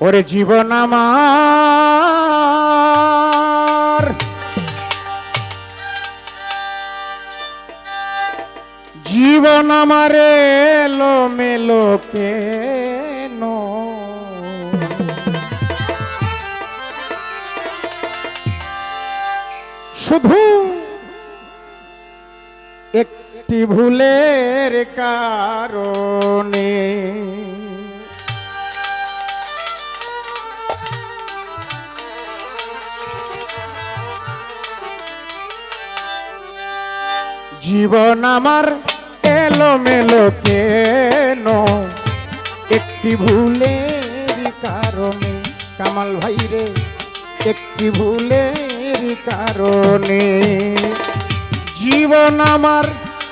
ওরে জীবন আমার। জীবন আমার এলো মেলো কেন? শুধু একটি ভুলের কারণে জীবন আমার এলো মেলো কেন? একটি ভুলের কারণে, কামাল ভাই রে, একটি ভুলের কারণে জীবন আমার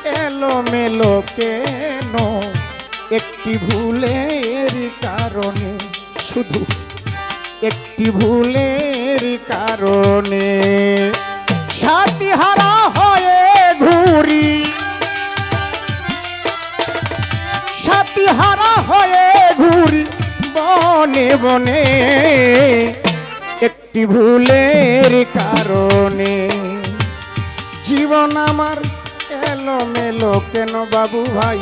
এলো মেলো কেন? একটি ভুলের কারণে, শুধু একটি ভুলের কারণে। সাথী হারা হারা হয়ে ঘুরি বনে বনে। একটি ভুলের কারণে জীবন আমার এলো মেলো কেন বাবু ভাই?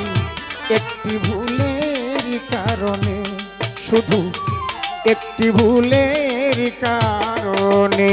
একটি ভুলের কারণে, শুধু একটি ভুলের কারণে।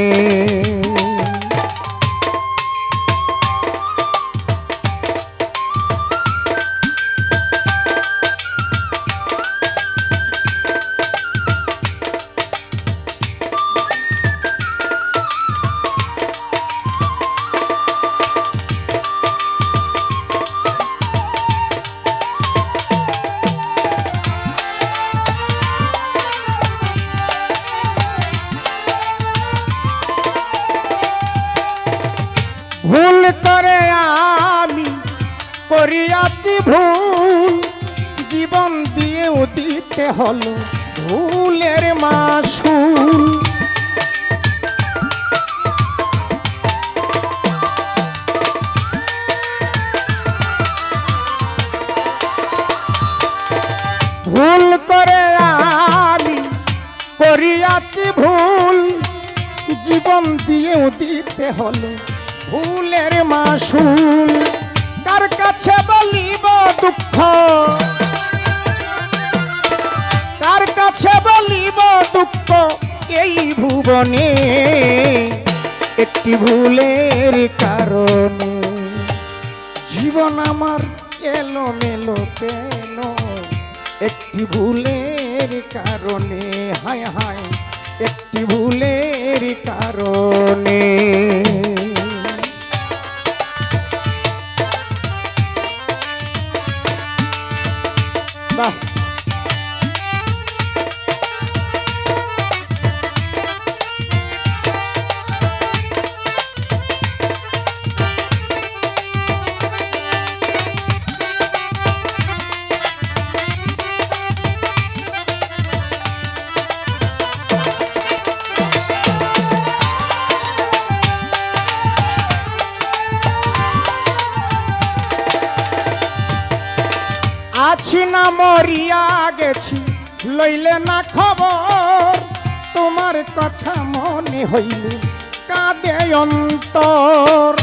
হলো ভুলের মাসুল। ভুল করে আমি করিয়াছি ভুল, জীবন দিয়েও দিতে হলো ভুলের মাসুল। কার কাছে বলিব দুঃখ? কার কাছে বলিব দুঃখ, এই ভুবনে, একটি ভুলের কারণে। জীবন আমার এলো মেলো কেন? একটি ভুলের কারণে, হায় হায়, একটি ভুলের কারণে। আছি না মরিয়া গেছি। লইলে না খবর, তোমার কথা মনে হইলে কাঁদে অন্তর।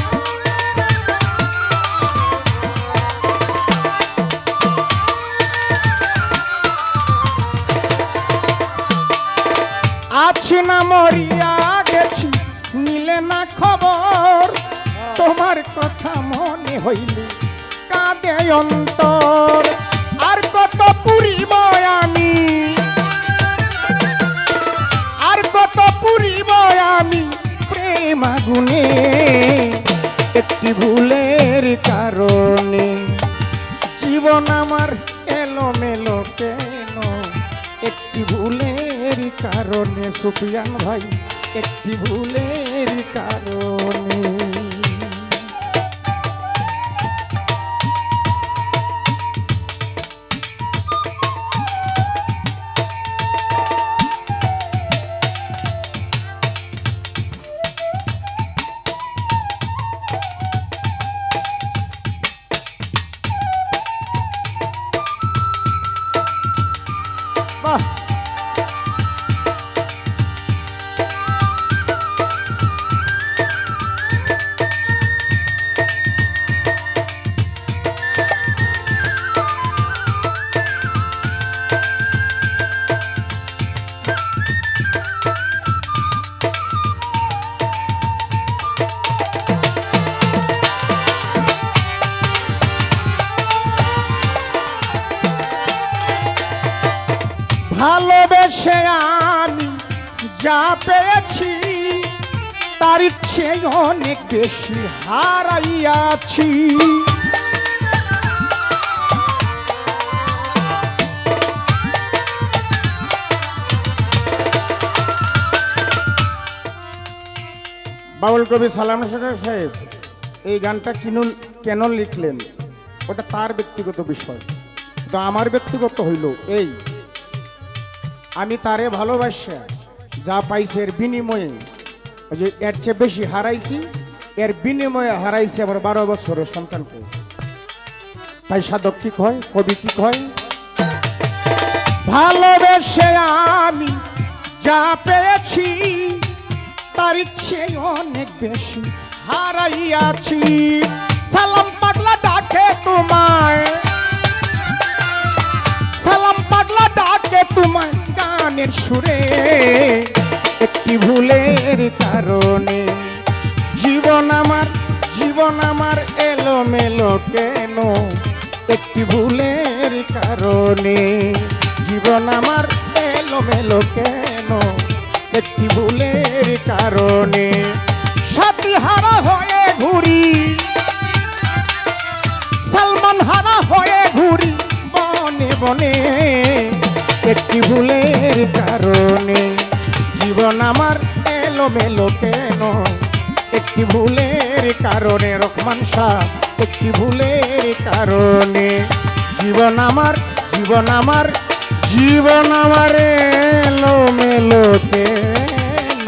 আছি না মরিয়া গেছি, নিলে না খবর, তোমার কথা মনে হইলে কাঁদে অন্তর। পুরিব আমি। আর কত পুরিব আমি প্রেম আগুনে, একটি ভুলের কারণে। জীবন আমার এলো মেলো কেন? একটি ভুলের কারণে, সুফিয়ান ভাই, একটি ভুলের কারণে। ভালোবেসে আমি যা পেয়েছি, তার চেয়ে অনেক বেশি হারাইয়াছি। বাউল কবি সালাম সাহেব, এই গানটা কিনুল, কেন লিখলেন? ওটা তার ব্যক্তিগত বিষয়। তো আমার ব্যক্তিগত হইল এই। আমি তারে ভালোবাসা, যা পাইছে এর বিনিময়ে। যে এর চেয়ে বেশি হারাইছি, এর বিনিময়ে হারাইছি আমার বারো বছরের সন্তানকে। তাই সাধক কি কয়, কবি কি কয়? ভালোবেসে আমি যা পেয়েছি, তার চেয়ে অনেক বেশি হারাইয়াছি। সালাম পাগলা ডাকে তোমায়। গানের সুরে, একটি ভুলের কারণে জীবন আমার জীবন আমার এলো মেলো কেন? একটি ভুলের কারণে জীবন আমার এলো মেলো কেন? একটি ভুলের কারণে সাথী হারা হয়ে ঘুরি, সালমান হারা হয়ে ঘুরি, বনে বনে একটি ভুলের কারণে জীবন আমার এলো মেলো কেন? একটি ভুলের কারণে রহমান শাহ একটি ভুলের কারণে জীবন আমার জীবন আমার জীবন আমার এলো মেলো কেন?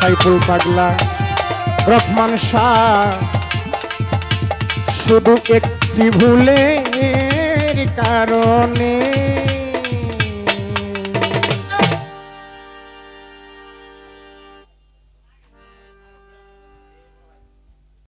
সাইফুল পাগলা রহমান শাহ শুধু একটি ভুলের কারণে